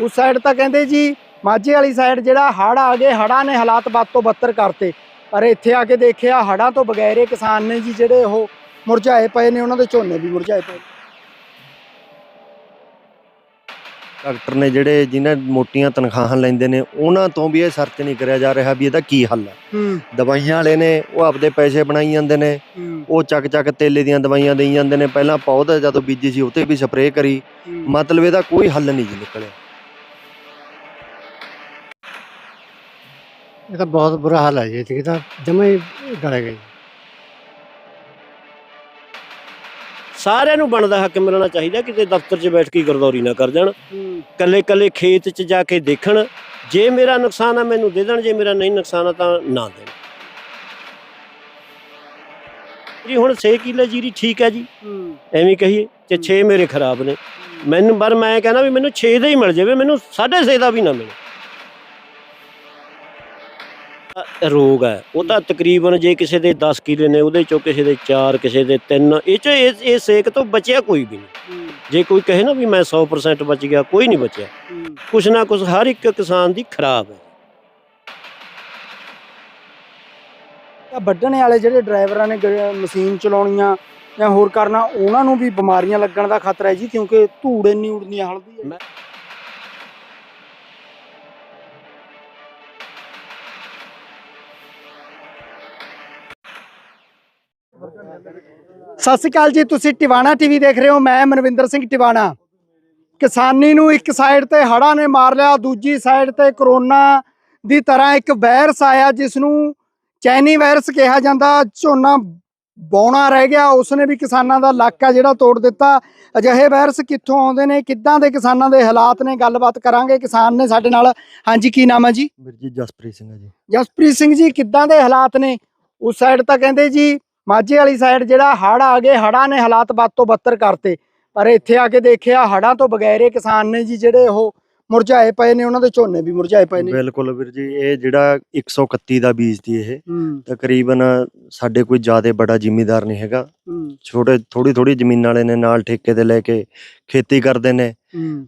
ਉਸ ਸਾਈਡ ਤਾਂ ਕਹਿੰਦੇ ਜੀ ਮਾਝੇ ਵਾਲੀ ਸਾਈਡ ਜਿਹੜਾ ਹੜ੍ਹ ਆ ਗਏ ਹੜ੍ਹਾਂ ਨੇ ਹਾਲਾਤ ਵੱਧ ਤੋਂ ਬੱਤਰ ਕਰਤੇ। ਪਰ ਇੱਥੇ ਆ ਕੇ ਦੇਖਿਆ ਹੜ੍ਹਾਂ ਤੋਂ ਬਗੈਰੇ ਕਿਸਾਨ ਨੇ ਜੀ ਜਿਹੜੇ ਉਹ ਮੁਰਝਾਏ ਪਏ ਨੇ ਉਹਨਾਂ ਦੇ ਝੋਨੇ ਵੀ ਮੁਰਝਾਏ ਪਏ ਡਾਕਟਰ ਨੇ ਜਿਹੜੇ ਜਿਨ੍ਹਾਂ ਮੋਟੀਆਂ ਤਨਖਾਹਾਂ ਲੈਂਦੇ ਨੇ ਉਹਨਾਂ ਤੋਂ ਵੀ ਇਹ ਸਰਚ ਨਹੀਂ ਕਰਿਆ ਜਾ ਰਿਹਾ ਵੀ ਇਹਦਾ ਕੀ ਹੱਲ ਹੈ। ਦਵਾਈਆਂ ਵਾਲੇ ਨੇ ਉਹ ਆਪਦੇ ਪੈਸੇ ਬਣਾਈ ਜਾਂਦੇ ਨੇ ਉਹ ਚੱਕ ਚੱਕ ਤੇਲੇ ਦੀਆਂ ਦਵਾਈਆਂ ਦੇਈ ਜਾਂਦੇ ਨੇ। ਪਹਿਲਾਂ ਪੌਦਾ ਜਦੋਂ ਬੀਜੀ ਸੀ ਉੱਤੇ ਵੀ ਸਪਰੇਅ ਕਰੀ। ਮਤਲਬ ਇਹਦਾ ਕੋਈ ਹੱਲ ਨਹੀਂ ਜੀ ਨਿਕਲਿਆ। ਇਹ ਤਾਂ ਬਹੁਤ ਬੁਰਾ ਹਾਲ ਹੈ ਜੀ, ਇੱਥੇ ਤਾਂ ਜਮੇ ਗਲੇ ਗਏ ਸਾਰਿਆਂ ਨੂੰ ਬਣਦਾ ਹੱਕ ਮਿਲਣਾ ਚਾਹੀਦਾ, ਕਿਤੇ ਦਫ਼ਤਰ 'ਚ ਬੈਠ ਕੇ ਗਰਦੌਰੀ ਨਾ ਕਰ ਜਾਣ। ਕੱਲੇ ਕੱਲੇ ਖੇਤ 'ਚ ਜਾ ਕੇ ਦੇਖਣ, ਜੇ ਮੇਰਾ ਨੁਕਸਾਨ ਆ ਮੈਨੂੰ ਦੇ ਦੇਣ, ਜੇ ਮੇਰਾ ਨਹੀਂ ਨੁਕਸਾਨ ਆ ਤਾਂ ਨਾ ਦੇਣ। ਜੀ, ਹੁਣ 6 ਕਿੱਲੇ ਜੀਰੀ ਠੀਕ ਹੈ ਜੀ। ਐਵੇਂ ਕਹੀਏ ਤੇ 6 ਮੇਰੇ ਖਰਾਬ ਨੇ। ਮੈਨੂੰ, ਪਰ ਮੈਂ ਕਹਿੰਦਾ ਵੀ ਮੈਨੂੰ 6 ਦਾ ਹੀ ਮਿਲ ਜਾਵੇ, ਮੈਨੂੰ 6.5 ਦਾ ਵੀ ਨਾ ਮਿਲੇ। ਰੋਗ ਹੈ। ਉਹ ਤਾਂ ਤਕਰੀਬਨ ਜੇ ਕਿਸੇ ਦੇ 10 ਕਿੱਲੇ ਨੇ ਉਹਦੇ ਚੋਂ ਕਿਸੇ ਦੇ 4 ਕਿਸੇ ਦੇ 3 ਇਹ ਚ ਇਹ ਇਹ ਸੇਕ ਤੋਂ ਬਚਿਆ ਕੋਈ ਵੀ ਨਹੀਂ। ਜੇ ਕੋਈ ਕਹੇ ਨਾ ਵੀ ਮੈਂ 100% ਬਚ ਗਿਆ ਕੋਈ ਨਹੀਂ ਬਚਿਆ। ਕੁਛ ਨਾ ਕੁਛ ਹਰ ਇੱਕ ਕਿਸਾਨ ਦੀ ਖਰਾਬ ਹੈ। ਤਾਂ ਵੱਢਣ ਵਾਲੇ ਜਿਹੜੇ ਡਰਾਈਵਰਾਂ ਨੇ ਮਸ਼ੀਨ ਚਲਾਉਣੀਆਂ ਜਾਂ ਹੋਰ ਕਰਨਾ ਉਹਨਾਂ ਨੂੰ ਵੀ ਬਿਮਾਰੀਆਂ ਲੱਗਣ ਦਾ ਖਤਰਾ ਹੈ ਜੀ ਕਿਉਂਕਿ ਧੂੜ ਇੰਨੀ ਉੜਦੀ ਹੈ ਹਲਦੀ ਹੈ ਸਤਿ ਸ਼੍ਰੀ ਅਕਾਲ ਜੀ ਤੁਸੀਂ ਟਿਵਾਣਾ ਟੀਵੀ ਦੇਖ ਰਹੇ ਹੋ ਮੈਂ ਮਨਵਿੰਦਰ ਸਿੰਘ ਟਿਵਾਣਾ। ਕਿਸਾਨੀ ਨੂੰ ਇੱਕ ਸਾਈਡ ਤੇ ਹੜ੍ਹਾਂ ਨੇ ਮਾਰ ਲਿਆ ਦੂਜੀ ਸਾਈਡ ਤੇ ਕਰੋਨਾ ਦੀ ਤਰ੍ਹਾਂ ਇੱਕ ਵਾਇਰਸ ਆਇਆ ਜਿਸ ਨੂੰ ਚੈਨੀ ਵਾਇਰਸ ਕਿਹਾ ਜਾਂਦਾ ਝੋਨਾ ਬੌਣਾ ਰਹਿ ਗਿਆ ਉਸਨੇ ਵੀ ਕਿਸਾਨਾਂ ਦਾ ਲੱਕ ਆ ਜਿਹੜਾ ਤੋੜ ਦਿੱਤਾ। ਅਜਿਹੇ ਵਾਇਰਸ ਕਿੱਥੋਂ ਆਉਂਦੇ ਨੇ ਕਿੱਦਾਂ ਦੇ ਕਿਸਾਨਾਂ ਦੇ ਹਾਲਾਤ ਨੇ ਗੱਲਬਾਤ ਕਰਾਂਗੇ। ਕਿਸਾਨ ਨੇ ਸਾਡੇ ਨਾਲ ਹਾਂਜੀ ਕੀ ਨਾਮ ਹੈ ਜੀ? ਜੀ ਜਸਪ੍ਰੀਤ ਸਿੰਘ ਹੈ ਜੀ। ਜਸਪ੍ਰੀਤ ਸਿੰਘ ਜੀ ਕਿੱਦਾਂ ਦੇ ਹਾਲਾਤ ਨੇ? ਉਸ ਸਾਈਡ ਤਾਂ ਕਹਿੰਦੇ ਜੀ ਮਾਝੇ ਵਾਲੀ ਸਾਈਡ ਜਿਹੜਾ ਹੜ੍ਹ ਆ ਗਏ ਹੜ੍ਹਾਂ ਨੇ ਹਾਲਾਤ ਵੱਧ ਤੋਂ ਬੱਤਰ ਕਰਤੇ। ਪਰ ਇੱਥੇ ਆ ਕੇ ਦੇਖਿਆ ਹੜ੍ਹਾਂ ਤੋਂ ਬਗੈਰੇ ਕਿਸਾਨ ਨੇ ਜੀ ਜਿਹੜੇ ਉਹ ਮੁਰਝਾਏ ਪਏ ਨੇ ਉਹਨਾਂ ਦੇ ਝੋਨੇ ਵੀ ਮੁਰਝਾਏ ਪਏ ਨੇ। ਬਿਲਕੁਲ ਵੀਰ ਜੀ ਇਹ ਜਿਹੜਾ 131 ਦਾ ਬੀਜ ਦੀ ਇਹ ਤਕਰੀਬਨ ਸਾਡੇ ਕੋਈ ਜ਼ਿਆਦਾ ਬੜਾ ਜ਼ਿਮੀਦਾਰ ਨਹੀਂ ਹੈਗਾ। ਛੋਟੇ ਥੋੜੀ ਥੋੜੀ ਜ਼ਮੀਨ ਵਾਲੇ ਨੇ ਨਾਲ ਠੇਕੇ ਤੇ ਲੈ ਕੇ ਖੇਤੀ ਕਰਦੇ ਨੇ।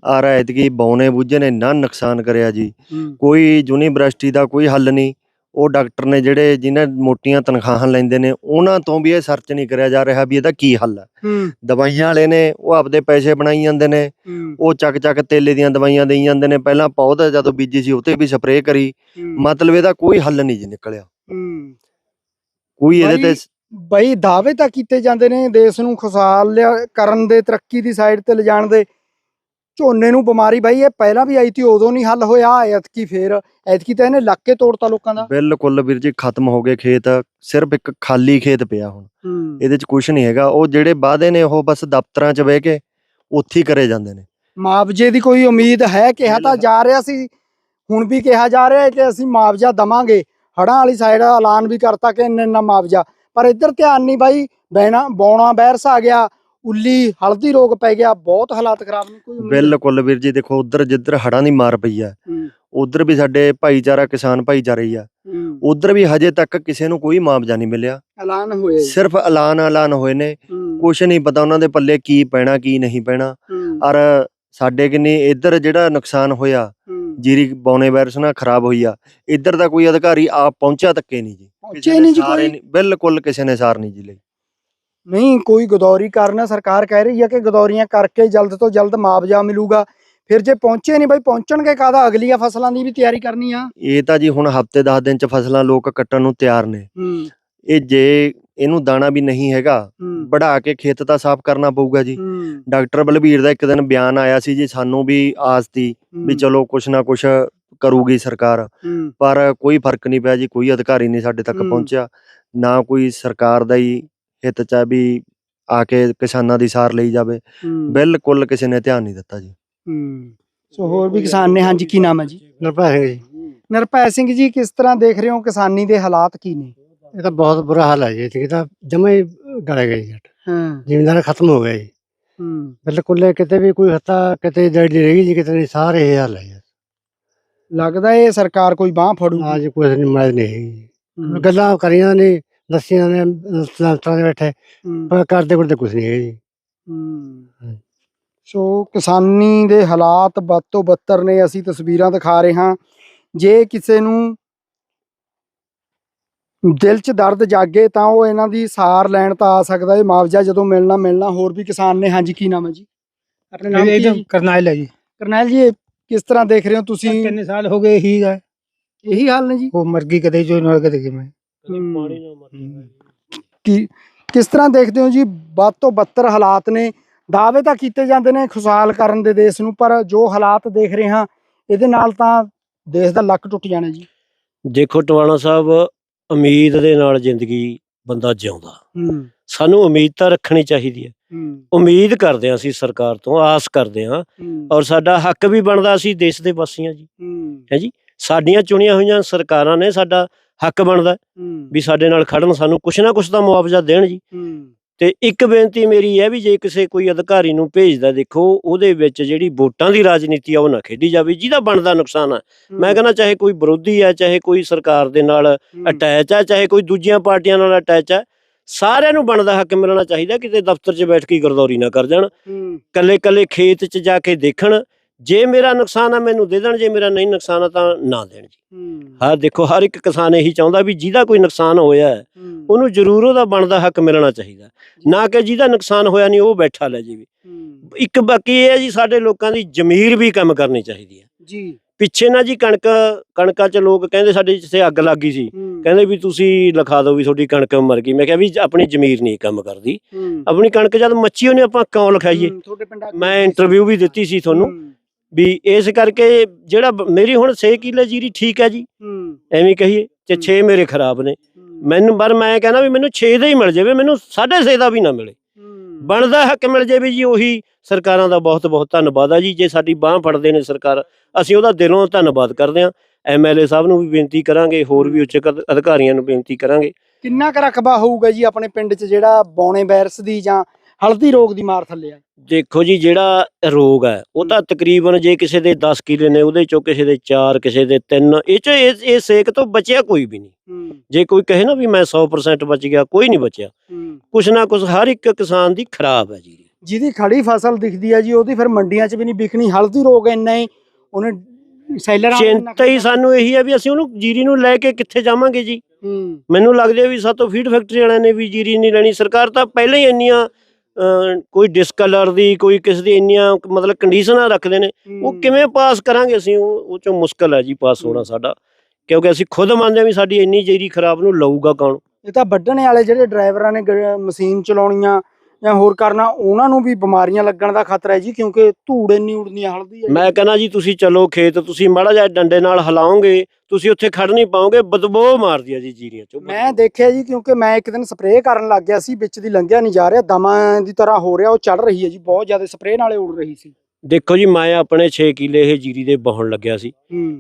ਆ ਐਤਕੀ ਬੌਨੇ ਬੁੱਝੇ ਨੇ ਨਾ ਨੁਕਸਾਨ ਕਰਿਆ ਜੀ। ਕੋਈ ਯੂਨੀਵਰਸਿਟੀ ਦਾ ਕੋਈ ਹੱਲ ਨਹੀਂ। ਉਹ ਡਾਕਟਰ ਨੇ ਜਿਹੜੇ ਜਿਨ੍ਹਾਂ ਮੋਟੀਆਂ ਤਨਖਾਹਾਂ ਲੈਂਦੇ ਨੇ ਉਹਨਾਂ ਤੋਂ ਵੀ ਇਹ ਸਰਚ ਨਹੀਂ ਕਰਿਆ ਜਾ ਰਿਹਾ ਵੀ ਇਹਦਾ ਕੀ ਹੱਲ ਹੈ। ਦਵਾਈਆਂ ਵਾਲੇ ਨੇ ਉਹ ਆਪਦੇ ਪੈਸੇ ਬਣਾਈ ਜਾਂਦੇ ਨੇ ਉਹ ਚੱਕ ਚੱਕ ਤੇਲੇ ਦੀਆਂ ਦਵਾਈਆਂ ਦੇਈ ਜਾਂਦੇ ਨੇ। ਪਹਿਲਾਂ ਪੌਦਾ ਜਦੋਂ ਬੀਜੀ ਸੀ ਉੱਤੇ ਵੀ ਸਪਰੇਅ ਕਰੀ। ਮਤਲਬ ਇਹਦਾ ਕੋਈ ਹੱਲ ਨਹੀਂ ਜੀ ਨਿਕਲਿਆ। ਕੋਈ ਇਹਦੇ ਤੇ ਬਈ ਦਾਅਵੇ ਤਾਂ ਕੀਤੇ ਜਾਂਦੇ ਨੇ ਦੇਸ਼ ਨੂੰ ਖੁਸ਼ਹਾਲ ਕਰਨ ਦੇ ਤਰੱਕੀ ਦੀ ਸਾਈਡ ਤੇ ਲਿਜਾਣ ਦੇ। ਝੋਨੇ ਨੂੰ ਬਿਮਾਰੀ ਬਾਈ ਇਹ ਪਹਿਲਾਂ ਵੀ ਆਈ ਤੀ ਉਦੋਂ ਨਹੀਂ ਹੱਲ ਹੋਇਆ ਐਤਕੀ ਫੇਰ ਐਤਕੀ ਤਾਂ ਇਹਨੇ ਲੱਕ ਕੇ ਤੋੜਤਾ ਲੋਕਾਂ ਦਾ। ਬਿਲਕੁਲ ਵੀਰ ਜੀ ਖਤਮ ਹੋ ਗਏ ਖੇਤ ਸਿਰਫ ਇੱਕ ਖਾਲੀ ਖੇਤ ਪਿਆ ਹੁਣ। ਇਹਦੇ ਚ ਕੁਝ ਨਹੀਂ ਹੈਗਾ ਉਹ ਜਿਹੜੇ ਵਾਅਦੇ ਨੇ ਉਹ ਬਸ ਦਫ਼ਤਰਾਂ 'ਚ ਬਹਿ ਕੇ ਉੱਥੇ ਹੀ ਕਰੇ ਜਾਂਦੇ ਨੇ। ਮੁਆਵਜ਼ੇ ਦੀ ਕੋਈ ਉਮੀਦ ਹੈ ਕਿਹਾ ਤਾਂ ਜਾ ਰਿਹਾ ਸੀ ਹੁਣ ਵੀ ਕਿਹਾ ਜਾ ਰਿਹਾ ਹੈ ਕਿ ਅਸੀਂ ਮੁਆਵਜ਼ਾ ਦਵਾਂਗੇ। ਹੜਾਂ ਵਾਲੀ ਸਾਈਡ ਐਲਾਨ ਵੀ ਕਰਤਾ ਕਿ ਇੰਨਾ ਇੰਨਾ ਮੁਆਵਜ਼ਾ। ਪਰ ਇੱਧਰ ਧਿਆਨ ਨਹੀਂ ਬਾਈ ਬੈਣਾ ਬੌਣਾ ਵਾਇਰਸ ਆ ਗਿਆ। ਉੱਲੀ ਹਲਦੀ ਰੋਗ ਪੈ ਗਿਆ ਬਹੁਤ ਹਾਲਾਤ ਖਰਾਬ ਨੇ ਕੋਈ ਉਮੀਦ ਬਿਲਕੁਲ ਵੀਰ ਜੀ ਦੇਖੋ ਉਧਰ ਜਿੱਧਰ ਹੜਾਂ ਦੀ ਮਾਰ ਪਈ ਆ ਹੂੰ, ਉਧਰ ਵੀ ਸਾਡੇ ਭਾਈਚਾਰਾ ਕਿਸਾਨ ਭਾਈਚਾਰੇ ਹੀ ਆ। ਹੂੰ, ਉਧਰ ਵੀ ਹਜੇ ਤੱਕ ਕਿਸੇ ਨੂੰ ਕੋਈ ਮੁਆਵਜ਼ਾ ਨਹੀਂ ਮਿਲਿਆ। ਐਲਾਨ ਹੋਏ ਸਿਰਫ ਐਲਾਨ ਐਲਾਨ ਹੋਏ ਨੇ। ਹੂੰ, ਕੁਝ ਨਹੀਂ ਪਤਾ ਉਹਨਾਂ ਦੇ ਪੱਲੇ ਕੀ ਪੈਣਾ ਕੀ ਨਹੀਂ ਪੈਣਾ। ਹੂੰ, ਔਰ ਸਾਡੇ ਕਿੰਨੀ ਇੱਧਰ ਜਿਹੜਾ ਨੁਕਸਾਨ ਹੋਇਆ ਹੂੰ। ਜੀਰੀ ਬੌਨੇ ਵਾਇਰਸ ਨਾਲ ਖਰਾਬ ਹੋਈ ਆ ਇੱਧਰ ਦਾ ਕੋਈ ਅਧਿਕਾਰੀ ਆਪ ਪਹੁੰਚਿਆ ਤੱਕੇ ਨਹੀਂ ਜੀ। ਪਹੁੰਚੇ ਕਿਸੇ ਨੇ ਨਹੀਂ ਜੀ ਸਾਰੇ ਕੋਈ। ਨਹੀਂ- ਬਿਲਕੁਲ ਕਿਸੇ ਨੇ ਸਾਰ ਨਹੀਂ ਜੀ ਲਈ। ਨਹੀਂ ਕੋਈ ਗਦੌਰੀ ਕਰਨਾ ਸਰਕਾਰ ਕਹਿ ਰਹੀ ਹੈ ਕਿ ਗਦੌਰੀਆਂ ਕਰਕੇ ਜਲਦ ਤੋਂ ਜਲਦ ਮੁਆਵਜ਼ਾ ਮਿਲੂਗਾ। ਫਿਰ ਜੇ ਪਹੁੰਚੇ ਨਹੀਂ ਬਾਈ ਪਹੁੰਚਣਗੇ ਕਾਦਾ ਅਗਲੀਆਂ ਫਸਲਾਂ ਦੀ ਵੀ ਤਿਆਰੀ ਕਰਨੀ ਆ। ਇਹ ਤਾਂ ਜੀ ਹੁਣ ਹਫ਼ਤੇ 10 ਦਿਨ ਚ ਫਸਲਾਂ ਲੋਕ ਕੱਟਣ ਨੂੰ ਤਿਆਰ ਨੇ। ਹੂੰ। ਇਹ ਜੇ ਇਹਨੂੰ ਦਾਣਾ ਵੀ ਨਹੀਂ ਹੈਗਾ ਵਢਾ ਕੇ ਖੇਤ ਤਾਂ ਸਾਫ਼ ਕਰਨਾ ਪਊਗਾ ਜੀ। ਡਾਕਟਰ ਬਲਬੀਰ ਦਾ ਇੱਕ ਦਿਨ ਬਿਆਨ ਆਇਆ ਸੀ ਜੀ ਸਾਨੂੰ ਵੀ ਆਸ ਤੀ ਵੀ ਚਲੋ ਕੁਛ ਨਾ ਕੁਛ ਕਰੂਗੀ ਸਰਕਾਰ। ਪਰ ਕੋਈ ਫ਼ਰਕ ਨਹੀਂ ਪਿਆ ਜੀ ਕੋਈ ਅਧਿਕਾਰੀ ਨਹੀਂ ਸਾਡੇ ਤੱਕ। ਪਹੁੰਚਿਆ। ਨਾ ਕੋਈ ਸਰਕਾਰ ਦਾ ਹੀ ਹਿੱਤ ਚ ਆ ਵੀ ਆ ਕੇ ਕਿਸਾਨਾਂ ਦੀ ਸਾਰ ਲਈ ਜਾਵੇ। ਹੂੰ। ਬਿਲਕੁਲ ਕਿਸੇ ਨੇ ਧਿਆਨ ਨਹੀਂ ਦਿੱਤਾ ਜੀ। ਹੂੰ। ਸੋ ਹੋਰ ਵੀ ਕਿਸਾਨ ਨੇ ਹਾਂਜੀ ਕੀ ਨਾਮ ਹੈ ਜੀ? ਨਿਰਭੈ ਸਿੰਘ ਜੀ। ਨਿਰਭੈ ਸਿੰਘ ਜੀ ਕਿਸ ਤਰ੍ਹਾਂ ਦੇਖ ਰਹੇ ਹੋ ਕਿਸਾਨੀ ਦੇ ਹਾਲਾਤ ਕੀ ਨੇ? ਇਹ ਤਾਂ ਬਹੁਤ ਬੁਰਾ ਹਾਲ ਹੈ ਜੀ। ਇੱਥੇ ਤਾਂ ਜਮੇ ਗਲੇ ਗਏ ਜੀ। ਹਾਂ। ਜ਼ਿਮੀਂਦਾਰ ਖਤਮ ਹੋ ਗਏ ਜੀ। ਹੂੰ। ਬਿਲਕੁਲ ਇਹ ਕਿਤੇ ਵੀ ਕੋਈ ਹੱਤਾ ਕਿਤੇ ਜੜੀ ਰਹਿ ਗਈ ਜੀ ਕਿਤੇ ਨਹੀਂ ਸਾਰੇ ਇਹ ਹਾਲ ਹੈ ਜੀ। ਲੱਗਦਾ ਇਹ ਸਰਕਾਰ ਕੋਈ ਬਾਹ ਫੜੂ ਕੋਈ ਨਹੀਂ ਮਦਦ ਨਹੀਂ ਹੈਗੀ ਜੀ। ਗੱਲਾਂ ਕਰੀਆਂ ਨੇ ਦੱਸੀਆਂ ਨੇ ਦਫ਼ਤਰਾਂ ਦੇ ਬੈਠੇ ਪਰ ਕਰਦੇ ਕਰਦੇ ਕੁਝ ਨਹੀਂ ਹੈ ਜੀ ਹੂੰ ਸੋ ਕਿਸਾਨੀ ਦੇ ਹਾਲਾਤ ਬਦ ਤੋਂ ਬੱਤਰ ਨੇ ਅਸੀਂ ਤਸਵੀਰਾਂ ਦਿਖਾ ਰਹੇ ਹਾਂ ਜੇ ਕਿਸੇ ਨੂੰ ਦਿਲ 'ਚ ਦਰਦ ਜਾਗੇ ਤਾਂ ਉਹ ਇਹਨਾਂ ਦੀ ਸਾਰ ਲੈਣ ਤਾਂ ਆ ਸਕਦਾ ਹੈ ਮੁਆਵਜ਼ਾ ਜਦੋਂ ਮਿਲਣਾ ਮਿਲਣਾ ਹੋਰ ਵੀ ਕਿਸਾਨ ਨੇ ਹਾਂਜੀ ਕੀ ਨਾਮ ਹੈ ਜੀ ਆਪਣੇ ਨਾਮ ਕੀ ਹੈ एकदम ਜੀ? करनाइल है जी ਕਰਨੈਲ ਜੀ ਇਹ ਕਿਸ ਤਰ੍ਹਾਂ ਦੇਖ ਰਹੇ ਹੋ ਤੁਸੀਂ कितने साल हो गए ही है ਇਹੀ ਹਾਲ ਨੇ ਜੀ वो मर्गी कदे जो नड़ कदे मैं ਕਦੇ ਹੂੰ। ਪਾਣੀ ਨਾ ਮਰ ਕੀ ਕਿਸ ਤਰ੍ਹਾਂ ਦੇਖਦੇ ਹੋ ਜੀ? ਵੱਧ ਤੋਂ ਬੱਤਰ ਹਾਲਾਤ ਨੇ। ਦਾਅਵੇ ਤਾਂ ਕੀਤੇ ਜਾਂਦੇ ਨੇ ਖੁਸ਼ਹਾਲ ਕਰਨ ਦੇ ਦੇਸ਼ ਨੂੰ ਪਰ ਜੋ ਹਾਲਾਤ ਦੇਖ ਰਹੇ ਹਾਂ ਇਹਦੇ ਨਾਲ ਤਾਂ ਦੇਸ਼ ਦਾ ਲੱਕ ਟੁੱਟ ਜਾਣਾ ਜੀ। ਦੇਖੋ ਟਵਾਣਾ ਸਾਹਿਬ ਉਮੀਦ ਦੇ ਨਾਲ ਜ਼ਿੰਦਗੀ ਬੰਦਾ ਜਿਉਂਦਾ। ਹੂੰ। ਸਾਨੂੰ ਉਮੀਦ ਤਾਂ ਰੱਖਣੀ ਚਾਹੀਦੀ ਹੈ। ਹੂੰ। ਉਮੀਦ ਕਰਦੇ ਹਾਂ ਅਸੀਂ ਸਰਕਾਰ ਤੋਂ ਆਸ ਕਰਦੇ ਹਾਂ। ਹੂੰ। ਔਰ ਸਾਡਾ ਹੱਕ ਵੀ ਬਣਦਾ ਅਸੀਂ ਦੇਸ਼ ਦੇ ਵਾਸੀਆਂ ਜੀ। ਹੂੰ। ਸਾਡੀਆਂ ਚੁਣੀਆਂ ਹੋਈਆਂ ਸਰਕਾਰਾਂ ਨੇ ਸਾਡਾ ਹੱਕ ਬਣਦਾ ਵੀ ਸਾਡੇ ਨਾਲ ਖੜਨ ਸਾਨੂੰ ਕੁਛ ਨਾ ਕੁਛ ਤਾਂ ਮੁਆਵਜ਼ਾ ਦੇਣ ਜੀ। ਤੇ ਇੱਕ ਬੇਨਤੀ ਮੇਰੀ ਹੈ ਵੀ ਜੇ ਕਿਸੇ ਕੋਈ ਅਧਿਕਾਰੀ ਨੂੰ ਭੇਜਦਾ ਦੇਖੋ ਉਹਦੇ ਵਿੱਚ ਜਿਹੜੀ ਵੋਟਾਂ ਦੀ ਰਾਜਨੀਤੀ ਆ ਉਹ ਨਾ ਖੇਡੀ ਜਾਵੇ ਜਿਹਦਾ ਬਣਦਾ ਨੁਕਸਾਨ ਆ। ਮੈਂ ਕਹਿੰਦਾ ਚਾਹੇ ਕੋਈ ਵਿਰੋਧੀ ਹੈ ਚਾਹੇ ਕੋਈ ਸਰਕਾਰ ਦੇ ਨਾਲ ਅਟੈਚ ਹੈ ਚਾਹੇ ਕੋਈ ਦੂਜੀਆਂ ਪਾਰਟੀਆਂ ਨਾਲ ਅਟੈਚ ਹੈ ਸਾਰਿਆਂ ਨੂੰ ਬਣਦਾ ਹੱਕ ਮਿਲਣਾ ਚਾਹੀਦਾ ਕਿਤੇ ਦਫ਼ਤਰ 'ਚ ਬੈਠ ਕੇ ਗਰਦੌਰੀ ਨਾ ਕਰ ਜਾਣ। ਕੱਲੇ ਕੱਲੇ ਖੇਤ 'ਚ ਜਾ ਕੇ ਦੇਖਣ ਜੇ ਮੇਰਾ ਨੁਕਸਾਨ ਆ ਮੈਨੂੰ ਦੇ ਦੇਣ ਜੇ ਮੇਰਾ ਨਹੀਂ ਨੁਕਸਾਨ ਆ ਤਾਂ ਨਾ ਦੇਣ ਜੀ। ਹੂੰ। ਹਾਂ ਦੇਖੋ ਹਰ ਇੱਕ ਕਿਸਾਨ ਇਹੀ ਚਾਹੁੰਦਾ ਵੀ ਜਿਹਦਾ ਕੋਈ ਨੁਕਸਾਨ ਹੋਇਆ ਉਹਨੂੰ ਜ਼ਰੂਰ ਉਹਦਾ ਬਣਦਾ ਹੱਕ ਮਿਲਣਾ ਚਾਹੀਦਾ। ਨਾ ਕਿ ਜਿਹਦਾ ਨੁਕਸਾਨ ਹੋਇਆ ਨਹੀਂ ਉਹ ਬੈਠਾ ਲੈ ਹੂੰ। ਇੱਕ ਬਾਕੀ ਇਹ ਹੈ ਜੀ ਸਾਡੇ ਲੋਕਾਂ ਦੀ ਜ਼ਮੀਰ ਵੀ ਕੰਮ ਕਰਨੀ ਚਾਹੀਦੀ ਹੈ। ਜੀ। ਪਿੱਛੇ ਨਾ ਜੀ ਕਣਕ ਕਣਕਾਂ 'ਚ ਲੋਕ ਕਹਿੰਦੇ ਸਾਡੇ ਜਿੱਥੇ ਅੱਗ ਲੱਗ ਗਈ ਸੀ ਕਹਿੰਦੇ ਵੀ ਤੁਸੀਂ ਲਿਖਾ ਦਿਓ ਵੀ ਤੁਹਾਡੀ ਕਣਕ ਮਰ ਗਈ। ਮੈਂ ਕਿਹਾ ਵੀ ਆਪਣੀ ਜ਼ਮੀਰ ਨਹੀਂ ਕੰਮ ਕਰਦੀ। ਆਪਣੀ ਕਣਕ ਜਦ ਮੱਚੀ ਉਹਨੇ ਆਪਾਂ ਕਿਉਂ ਲਿਖਾਈਏ? ਮੈਂ। ਇੰਟਰਵਿਊ ਵੀ ਦਿੱਤੀ ਸੀ ਤੁਹਾਨੂੰ। ਵੀ ਇਸ ਕਰਕੇ ਜਿਹੜਾ ਬ- ਮੇਰੀ ਹੁਣ 6 ਕਿੱਲੇ ਜੀਰੀ ਠੀਕ ਹੈ ਜੀ। ਹੂੰ। ਐਵੇਂ ਕਹੀਏ ਤੇ ਹੂੰ। 6 ਮੇਰੇ ਖਰਾਬ ਨੇ। ਮੈਨੂੰ ਪਰ ਮੈਂ ਕਹਿੰਦਾ ਵੀ ਮੈਨੂੰ 6 ਦਾ ਹੀ ਮਿਲ ਜਾਵੇ ਮੈਨੂੰ 6.5 ਦਾ ਵੀ ਨਾ ਮਿਲੇ। ਬਣਦਾ ਹੱਕ ਮਿਲ ਜਾਵੇ ਜੀ ਉਹੀ ਸਰਕਾਰਾਂ ਦਾ ਬਹੁਤ ਬਹੁਤ ਧੰਨਵਾਦ ਆ ਜੀ। ਜੇ ਸਾਡੀ ਬਾਹ ਫੜਦੇ ਨੇ ਸਰਕਾਰ ਅਸੀਂ ਉਹਦਾ ਦਿਲੋਂ ਧੰਨਵਾਦ ਕਰਦੇ ਹਾਂ। ਐਮਐਲਏ ਸਾਹਿਬ ਨੂੰ ਵੀ ਬੇਨਤੀ ਕਰਾਂਗੇ ਹੋਰ ਵੀ ਉੱਚ ਅਧ- ਅਧਿਕਾਰੀਆਂ ਨੂੰ ਬੇਨਤੀ ਕਰਾਂਗੇ। ਕਿੰਨਾ ਕੁ ਰਕਬਾ ਹੋਊਗਾ ਜੀ ਆਪਣੇ ਪਿੰਡ 'ਚ ਜਿਹੜਾ ਬੌਣੇ ਵਾਇਰਸ ਦੀ ਜਾਂ ਹਲਦੀ ਰੋਗ ਦੀ ਮਾਰ ਥੱਲੇ ਆ। ਦੇਖੋ ਜੀ ਜਿਹੜਾ ਰੋਗ ਹੈ ਉਹ ਤਾਂ ਤਕਰੀਬਨ ਜੇ ਕਿਸੇ ਦੇ 10 ਕਿੱਲੇ ਨੇ ਉਹਦੇ ਚੋਂ ਕਿਸੇ ਦੇ 4 ਕਿਸੇ ਦੇ 3 ਇਹ ਚ ਇਹ ਇਹ ਸੇਕ ਤੋਂ ਬਚਿਆ ਕੋਈ ਵੀ ਨਹੀਂ। ਹੂੰ। ਜੇ ਕੋਈ ਕਹੇ ਨਾ ਵੀ ਮੈਂ 100% ਬਚ ਗਿਆ ਕੋਈ ਨਹੀਂ ਬਚਿਆ। ਹੂੰ। ਕੁਛ ਨਾ ਕੁਛ ਹਰ ਇੱਕ ਕਿਸਾਨ ਦੀ ਖਰਾਬ ਹੈ ਜੀ। ਜਿਹਦੀ ਖੜੀ ਫਸਲ ਦਿਖਦੀ ਹੈ ਜੀ ਉਹਦੀ ਫਿਰ ਮੰਡੀਆਂ 'ਚ ਵੀ ਨਹੀਂ ਵਿਕਣੀ ਹਲਦੀ ਰੋਗ ਇੰਨਾ ਹੀ ਉਹਨੇ ਸੈਲਰਾਂ ਨੂੰ ਇੰਨਾ ਚਿੰਤਾ ਹੀ ਸਾਨੂੰ ਇਹੀ ਹੈ ਵੀ ਅਸੀਂ ਉਹਨੂੰ ਜੀਰੀ ਨੂੰ ਲੈ ਕੇ ਕਿੱਥੇ ਜਾਵਾਂਗੇ ਜੀ। ਹੂੰ। ਮੈਨੂੰ ਲੱਗਦਾ ਵੀ ਸਾਤੋਂ ਫੀਡ ਫੈਕਟਰੀ ਵਾਲਿਆਂ ਨੇ ਵੀ ਜੀਰੀ ਨਹੀਂ ਲੈਣੀ ਸਰਕਾਰ ਤਾਂ ਪਹਿਲਾਂ ਹੀ ਇੰਨੀਆਂ ਕੋਈ ਡਿਸਕਲਰ ਦੀ ਕੋਈ ਕਿਸ ਦੀ ਇੰਨੀਆਂ ਮਤਲਬ ਕੰਡੀਸ਼ਨਾਂ ਰੱਖਦੇ ਨੇ ਉਹ ਕਿਵੇਂ ਪਾਸ ਕਰਾਂਗੇ ਅਸੀਂ? ਉਹ ਉਹ ਚੋਂ ਮੁਸ਼ਕਲ ਹੈ ਜੀ ਪਾਸ ਹੋਣਾ। ਸਾਡਾ। ਕਿਉਂਕਿ ਅਸੀਂ ਖੁਦ ਮੰਨਦੇ ਹਾਂ ਵੀ ਸਾਡੀ ਇੰਨੀ ਜੀਰੀ ਖਰਾਬ ਨੂੰ ਲਊਗਾ ਕੌਣ? ਇਹ ਤਾਂ ਵੱਢਣੇ ਵਾਲੇ ਜਿਹੜੇ ਡਰਾਈਵਰਾਂ ਨੇ ਮਸ਼ੀਨ ਚਲਾਉਣੀਆਂ ਜਾਂ ਹੋਰ ਕਰਨਾ ਉਹਨਾਂ ਨੂੰ ਵੀ ਬਿਮਾਰੀਆਂ ਲੱਗਣ ਦਾ ਖਤਰਾ ਹੈ ਜੀ ਕਿਉਂਕਿ ਧੂੜ ਇੰਨੀ ਉੜਦੀਆਂ ਹਲਦੀ ਹੈ। ਮੈਂ ਕਹਿੰਦਾ ਜੀ ਤੁਸੀਂ ਚਲੋ ਖੇਤ ਤੁਸੀਂ ਮਾੜਾ ਜਿਹਾ ਡੰਡੇ ਨਾਲ ਹਿਲਾਓਗੇ ਤੁਸੀਂ ਉੱਥੇ ਖੜ ਨਹੀਂ ਪਾਓਗੇ ਬਦਬੂ ਮਾਰਦੀ ਆ ਜੀ ਜੀਰੀਆਂ ਚੋਂ। ਮੈਂ ਦੇਖਿਆ ਜੀ ਕਿਉਂਕਿ ਮੈਂ ਇੱਕ ਦਿਨ ਸਪਰੇਅ ਕਰਨ ਲੱਗ ਗਿਆ ਸੀ ਵਿੱਚ ਦੀ ਲੰਘਿਆ ਨਹੀਂ ਜਾ ਰਿਹਾ ਦਮਾਂ ਦੀ ਤਰ੍ਹਾਂ ਹੋ ਰਿਹਾ ਉਹ ਚੜ ਰਹੀ ਹੈ ਜੀ ਬਹੁਤ ਜ਼ਿਆਦਾ ਸਪਰੇਅ ਨਾਲੇ ਉੜ ਰਹੀ ਸੀ। ਦੇਖੋ ਜੀ ਮੈਂ ਆਪਣੇ 6 ਕਿੱਲੇ ਇਹ ਜੀਰੀ ਦੇ ਬਹਾਉਣ ਲੱਗਿਆ ਸੀ।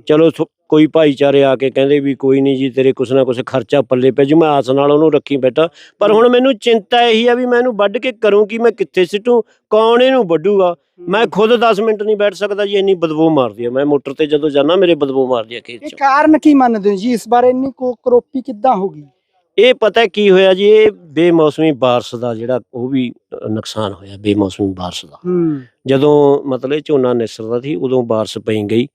ਚਲੋ ਥੋ- ਕੋਈ ਭਾਈਚਾਰੇ ਆ ਕੇ ਕਹਿੰਦੇ ਵੀ ਕੋਈ ਨਹੀਂ ਜੀ ਤੇਰੇ ਕੁਛ ਨਾ ਕੁਛ ਖਰਚਾ ਪੱਲੇ ਪੈ ਜੂ ਮੈਂ ਆਸ ਨਾਲ ਉਹਨੂੰ ਰੱਖੀ ਬੈਠਾ। ਪਰ ਹੁਣ ਮੈਨੂੰ ਚਿੰਤਾ ਇਹੀ ਆ ਵੀ ਮੈਂ ਇਹਨੂੰ ਵੱਢ ਕੇ ਕਰੂੰ ਕਿ ਮੈਂ ਕਿੱਥੇ ਸਿੱਟੂ ਕੌਣ ਇਹਨੂੰ ਵੱਢੂਗਾ? ਮੈਂ ਖੁਦ 10 ਮਿੰਟ ਨਹੀਂ ਬੈਠ ਸਕਦਾ ਜੀ ਇੰਨੀ ਬਦਬੂ ਮਾਰਦੀ ਆ। ਮੈਂ ਮੋਟਰ ਤੇ ਜਦੋਂ ਜਾਣਾ ਮੇਰੇ ਬਦਬੂ ਮਾਰਦੀ ਆ ਖੇਤ ਇਹ 'ਚ ਕਾਰਨ ਕੀ ਮੰਨਦੇ ਹੋ ਜੀ? ਇਸ ਬਾਰੇ ਇੰਨੀ ਕੋ ਕਰੋਪੀ ਕਿੱਦਾਂ ਹੋ ਗਈ? ਇਹ ਪਤਾ ਕੀ ਹੋਇਆ ਜੀ ਇਹ ਬੇਮੌਸਮੀ ਬਾਰਿਸ਼ ਦਾ ਜਿਹੜਾ ਉਹ ਵੀ ਨੁਕਸਾਨ ਹੋਇਆ ਬੇਮੌਸਮੀ ਬਾਰਿਸ਼ ਦਾ। ਜਦੋਂ ਮਤਲਬ ਇਹ ਝੋਨਾ ਨਿਸਰਦਾ ਸੀ ਉਦੋਂ ਬਾਰਿਸ਼ ਪਈ ਗਈ।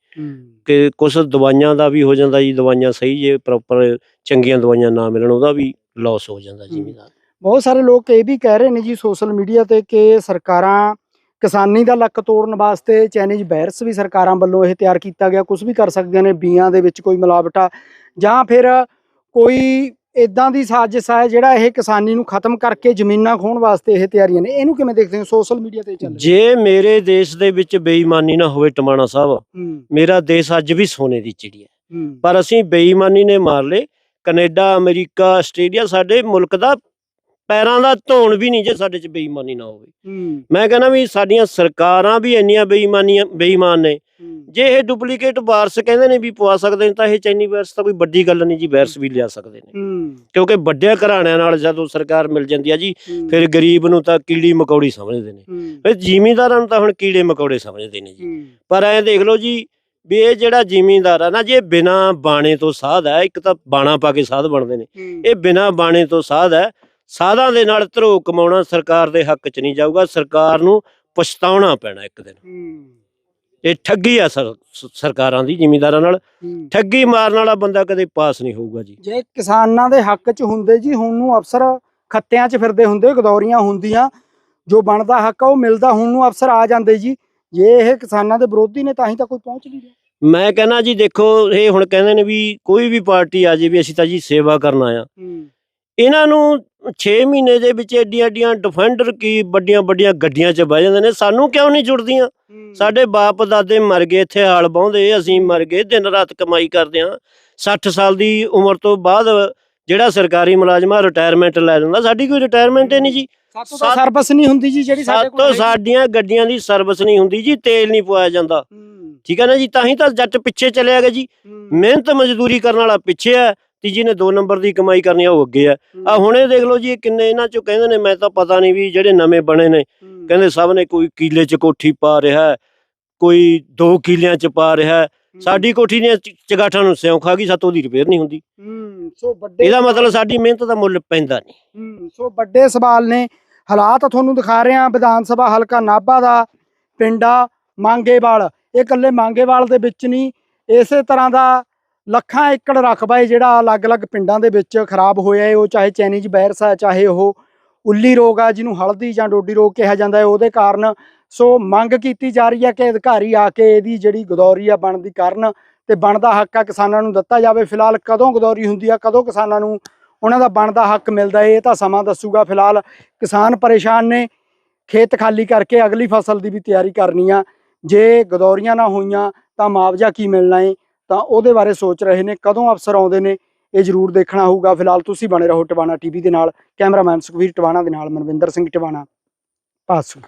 ਕਿ ਕੁਝ ਦਵਾਈਆਂ ਦਾ ਵੀ ਹੋ ਜਾਂਦਾ ਜੀ ਦਵਾਈਆਂ ਸਹੀ ਜੇ ਪ੍ਰੋਪਰ ਚੰਗੀਆਂ ਦਵਾਈਆਂ ਨਾ ਮਿਲਣ ਉਹਦਾ ਵੀ ਲਾਸ ਹੋ ਜਾਂਦਾ ਜ਼ਿਮੀਦਾਰ। ਬਹੁਤ ਸਾਰੇ ਲੋਕ ਇਹ ਵੀ ਕਹਿ ਰਹੇ ਨੇ ਜੀ ਸੋਸ਼ਲ ਮੀਡੀਆ ਤੇ ਕਿ ਸਰਕਾਰਾਂ ਕਿਸਾਨੀ ਦਾ ਲੱਕ ਤੋੜਨ ਵਾਸਤੇ ਚਾਈਨੀਜ਼ ਵਾਇਰਸ ਵੀ ਸਰਕਾਰਾਂ ਵੱਲੋਂ ਇਹ ਤਿਆਰ ਕੀਤਾ ਗਿਆ। ਕੁਝ ਵੀ ਕਰ ਸਕਦੀਆਂ ਨੇ ਬੀਆਂ ਦੇ ਵਿੱਚ ਕੋਈ ਮਿਲਾਵਟ ਜਾਂ ਫਿਰ ਕੋਈ ਇਦਾਂ ਦੀ ਸਾਜ਼ਿਸ਼ ਹੈ ਜਿਹੜਾ ਇਹ ਕਿਸਾਨੀ ਨੂੰ ਖਤਮ ਕਰਕੇ ਜ਼ਮੀਨਾਂ ਖੋਣ ਵਾਸਤੇ ਇਹ ਤਿਆਰੀਆਂ ਨੇ। ਇਹਨੂੰ ਕਿਵੇਂ ਦੇਖਦੇ ਹੋ? ਸੋਸ਼ਲ ਮੀਡੀਆ ਤੇ ਚੱਲ ਜੇ ਮੇਰੇ ਦੇਸ਼ ਦੇ ਵਿੱਚ ਬੇਈਮਾਨੀ ਨਾ ਹੋਵੇ ਟਮਾਣਾ ਸਾਹਿਬ ਮੇਰਾ ਦੇਸ਼ ਅੱਜ ਵੀ ਸੋਨੇ ਦੀ ਚਿੜੀ ਹੈ। ਹੂੰ। ਪਰ ਅਸੀਂ ਬੇਈਮਾਨੀ ਨੇ ਮਾਰ ਲਏ। ਕੈਨੇਡਾ ਅਮਰੀਕਾ ਆਸਟ੍ਰੇਲੀਆ ਸਾਡੇ ਮੁਲਕ ਦਾ ਪੈਰਾਂ ਦਾ ਧੌਣ ਵੀ ਨਹੀਂ ਜੇ ਸਾਡੇ 'ਚ ਬੇਈਮਾਨੀ ਨਾ ਹੋਵੇ। ਮੈਂ ਕਹਿੰਦਾ ਵੀ ਸਾਡੀਆਂ ਸਰਕਾਰਾਂ ਵੀ ਇੰਨੀਆਂ ਬੇਈਮਾਨੀਆਂ ਬੇਈਮਾਨ ਨੇ। ਜੇ ਇਹ ਡੁਪਲੀਕੇਟ ਵਾਰਸ ਕਹਿੰਦੇ ਨੇ ਵੀ ਪਵਾ ਸਕਦੇ ਨੇ ਤਾਂ ਇਹ ਚੈਨੀ ਵਾਇਰਸ ਤਾਂ ਕੋਈ ਵੱਡੀ ਗੱਲ ਨਹੀਂ ਜੀ ਵਾਇਰਸ ਵੀ ਲਿਆ ਸਕਦੇ ਨੇ। ਕਿਉਂਕਿ ਵੱਡਿਆਂ ਘਰਾਣਿਆਂ ਨਾਲ ਜਦੋਂ ਸਰਕਾਰ ਮਿਲ ਜਾਂਦੀ ਆ ਜੀ ਫਿਰ ਗਰੀਬ ਨੂੰ ਤਾਂ ਕੀੜੀ ਮਕੌੜੀ ਸਮਝਦੇ ਨੇ। ਫਿਰ ਜ਼ਿਮੀਂਦਾਰਾਂ ਨੂੰ ਤਾਂ ਹੁਣ ਕੀੜੇ ਮਕੌੜੇ ਸਮਝਦੇ ਨੇ ਜੀ। ਪਰ ਐਂ ਦੇਖ ਲਓ ਜੀ ਵੀ ਇਹ ਜਿਹੜਾ ਜ਼ਿਮੀਂਦਾਰ ਆ ਨਾ ਜੇ ਬਿਨਾ ਬਾਣੇ ਤੋਂ ਸਾਧ ਹੈ ਇੱਕ ਤਾਂ ਬਾਣਾ ਪਾ ਕੇ ਸਾਧ ਬਣਦੇ ਨੇ। ਇਹ ਬਿਨਾ ਬਾਣੇ ਤੋਂ ਸਾਧ ਹੈ ਸਾਧਾਂ ਦੇ ਨਾਲ ਧਰੋ ਕਮਾਉਣਾ ਸਰਕਾਰ ਦੇ ਹੱਕ 'ਚ ਨਹੀਂ ਜਾਊਗਾ ਸਰਕਾਰ ਨੂੰ ਪਛਤਾਉਣਾ ਪੈਣਾ ਇੱਕ ਦਿਨ। ਇਹ ਠੱਗੀ ਆ ਸਰਕਾਰਾਂ ਦੀ ਜ਼ਿਮੀਂਦਾਰਾਂ ਨਾਲ। ਠੱਗੀ ਮਾਰਨ ਵਾਲਾ ਬੰਦਾ ਕਦੇ ਪਾਸ ਨਹੀਂ ਹੋਊਗਾ ਜੀ। ਜੇ ਕਿਸਾਨਾਂ ਦੇ ਹੱਕ 'ਚ ਹੁੰਦੇ ਜੀ ਹੁਣ ਨੂੰ ਅਫਸਰ ਖੱਤਿਆਂ 'ਚ ਫਿਰਦੇ ਹੁੰਦੇ ਗਦੌਰੀਆਂ ਹੁੰਦੀਆਂ। ਜੋ ਬਣਦਾ ਹੱਕ ਆ ਉਹ ਮਿਲਦਾ ਹੁਣ ਨੂੰ ਅਫਸਰ ਆ ਜਾਂਦੇ ਜੀ। ਜੇ ਇਹ ਕਿਸਾਨਾਂ ਦੇ ਵਿਰੋਧੀ ਨੇ ਤਾਂ ਹੀ ਤਾਂ ਕੋਈ ਪਹੁੰਚ ਨਹੀਂ ਰਿਹਾ। ਮੈਂ ਕਹਿੰਦਾ ਜੀ ਦੇਖੋ ਇਹ ਹੁਣ ਕਹਿੰਦੇ ਨੇ ਵੀ ਕੋਈ ਵੀ ਪਾਰਟੀ ਆ ਜੇ ਵੀ ਅਸੀਂ ਤਾਂ ਜੀ ਸੇਵਾ ਕਰਨ ਆਇਆ। ਇਹਨਾਂ ਨੂੰ 6 ਮਹੀਨੇ ਦੇ ਵਿੱਚ ਏਡੀਆਂ ਏਡੀਆਂ ਡਿਫੈਂਡਰ ਕੀ ਵੱਡੀਆਂ ਵੱਡੀਆਂ ਗੱਡੀਆਂ 'ਚ ਬਹਿ ਜਾਂਦੇ ਨੇ ਸਾਨੂੰ ਕਿਉਂ ਨਹੀਂ ਜੁੜਦੀਆਂ? ਸਾਡੇ ਬਾਪ ਦਾਦੇ ਮਰ ਗਏ ਇੱਥੇ ਹਾਲ ਬਾਉਂਦੇ ਅਸੀਂ ਮਰ ਗਏ ਦਿਨ ਰਾਤ ਕਮਾਈ ਕਰਦੇ ਹਾਂ। 60 ਸਾਲ ਦੀ ਉਮਰ ਤੋਂ ਬਾਅਦ ਜਿਹੜਾ ਸਰਕਾਰੀ ਮੁਲਾਜ਼ਮਾ ਰਿਟਾਇਰਮੈਂਟ ਲੈ ਜਾਂਦਾ ਸਾਡੀ ਕੋਈ ਰਿਟਾਇਰਮੈਂਟ ਹੀ ਨਹੀਂ ਜੀ। ਸਾਤੋਂ ਤਾਂ ਸਰਵਿਸ ਨਹੀਂ ਹੁੰਦੀ ਜੀ ਜਿਹੜੀ ਸਾਡੇ ਕੋਲ। ਸਾਡੀਆਂ ਗੱਡੀਆਂ ਦੀ ਸਰਵਿਸ ਨਹੀਂ ਹੁੰਦੀ ਜੀ ਤੇਲ ਨਹੀਂ ਪਵਾਇਆ ਜਾਂਦਾ। ਠੀਕ ਹੈ ਨਾ ਜੀ? ਤਾਂ ਹੀ ਤਾਂ ਜੱਟ ਪਿੱਛੇ ਚਲਿਆ ਗਿਆ ਜੀ। ਮਿਹਨਤ ਮਜ਼ਦੂਰੀ ਕਰਨ ਵਾਲਾ ਪਿੱਛੇ ਹੈ ਤੇ ਜਿਹਨੇ 2 ਨੰਬਰ ਦੀ ਕਮਾਈ ਕਰਨੀ ਆ ਉਹ ਅੱਗੇ ਆ। ਆ ਹੁਣੇ ਦੇਖ ਲਓ ਜੀ ਇਹ ਕਿੰਨੇ ਇਹਨਾਂ ਚੋਂ ਕਹਿੰਦੇ ਨੇ ਮੈਂ ਤਾਂ ਪਤਾ ਨਹੀਂ ਵੀ ਜਿਹੜੇ ਨਵੇਂ ਬਣੇ ਨੇ। ਕਹਿੰਦੇ ਸਭ ਨੇ ਕੋਈ ਕੀਲੇ 'ਚ ਕੋਠੀ ਪਾ ਰਿਹਾ ਕੋਈ 2 ਕਿੱਲਿਆਂ 'ਚ ਪਾ ਰਿਹਾ ਸਾਡੀ ਕੋਠੀ ਦੀਆਂ ਚਗਾਠਾਂ ਨੂੰ ਸਿਉਂ ਖਾ ਗਈ ਸਾਤੋਂ ਦੀ ਰਿਪੇਅਰ ਨਹੀਂ ਹੁੰਦੀ। ਹੂੰ, ਸੋ ਵੱਡੇ ਇਹਦਾ ਮਤਲਬ ਸਾਡੀ ਮਿਹਨਤ ਦਾ ਮੁੱਲ ਪੈਂਦਾ ਨਹੀਂ। ਹੂੰ, ਸੋ ਵੱਡੇ ਸਵਾਲ ਨੇ। ਹਾਲਾਤ ਤੁਹਾਨੂੰ ਦਿਖਾ ਰਹੇ ਹਾਂ ਵਿਧਾਨ ਸਭਾ ਹਲਕਾ ਨਾਭਾ ਦਾ ਪਿੰਡਾ ਮੰਗੇਵਾਲ। ਇਹ ਇਕੱਲੇ ਮੰਗੇਵਾਲ ਦੇ ਵਿੱਚ ਨਹੀਂ ਇਸੇ ਤਰ੍ਹਾਂ ਦਾ ਲੱਖਾਂ ਏਕੜ ਰਕਬਾ ਹੈ ਜਿਹੜਾ ਅਲੱਗ-ਅਲੱਗ ਪਿੰਡਾਂ ਦੇ ਵਿੱਚ ਖਰਾਬ ਹੋਇਆ ਹੈ। ਉਹ ਚਾਹੇ ਚੈਨੀਜ ਵਾਇਰਸ ਆ ਚਾਹੇ ਉਹ ਉੱਲੀ ਰੋਗ ਆ, ਜਿਹਨੂੰ ਹਲਦੀ ਜਾਂ ਡੋਡੀ ਰੋਗ ਕਿਹਾ ਜਾਂਦਾ ਹੈ। ਉਹਦੇ ਕਾਰਨ ਸੋ ਮੰਗ ਕੀਤੀ ਜਾ ਰਹੀ ਹੈ ਕਿ ਅਧਿਕਾਰੀ ਆ ਕੇ ਇਹਦੀ ਜਿਹੜੀ ਗਦੌਰੀ ਆ ਬਣਦੀ ਕਰਨ ਤੇ ਬਣਦਾ ਹੱਕ ਆ ਕਿਸਾਨਾਂ ਨੂੰ ਦਿੱਤਾ ਜਾਵੇ। ਫਿਲਹਾਲ ਕਦੋਂ ਗਦੌਰੀ ਹੁੰਦੀ ਆ, ਕਦੋਂ ਕਿਸਾਨਾਂ ਨੂੰ ਉਹਨਾਂ ਦਾ ਬਣਦਾ ਹੱਕ ਮਿਲਦਾ ਹੈ, ਇਹ ਤਾਂ ਸਮਾਂ ਦੱਸੂਗਾ। ਫਿਲਹਾਲ ਕਿਸਾਨ ਪਰੇਸ਼ਾਨ ਨੇ, ਖੇਤ ਖਾਲੀ ਕਰਕੇ ਅਗਲੀ ਫਸਲ ਦੀ ਵੀ ਤਿਆਰੀ ਕਰਨੀ ਆ। ਜੇ ਗਦੌਰੀਆਂ ਨਾ ਹੋਈਆਂ ਤਾਂ ਮੁਆਵਜ਼ਾ ਕੀ ਮਿਲਣਾ ਹੈ? ਤਾਂ ਉਹਦੇ ਬਾਰੇ ਸੋਚ ਰਹੇ ਨੇ, ਕਦੋਂ ਅਫਸਰ ਆਉਂਦੇ ਨੇ, ਇਹ ਜ਼ਰੂਰ ਦੇਖਣਾ ਹੋਊਗਾ। ਫਿਲਹਾਲ ਤੁਸੀਂ ਬਣੇ ਰਹੋ ਟਿਵਾਣਾ ਟੀਵੀ ਦੇ ਨਾਲ। ਕੈਮਰਾਮੈਨ ਸੁਖਵੀਰ ਟਵਾਣਾ ਦੇ ਨਾਲ ਮਨਵਿੰਦਰ ਸਿੰਘ ਟਿਵਾਣਾ, ਪਾਸੂ।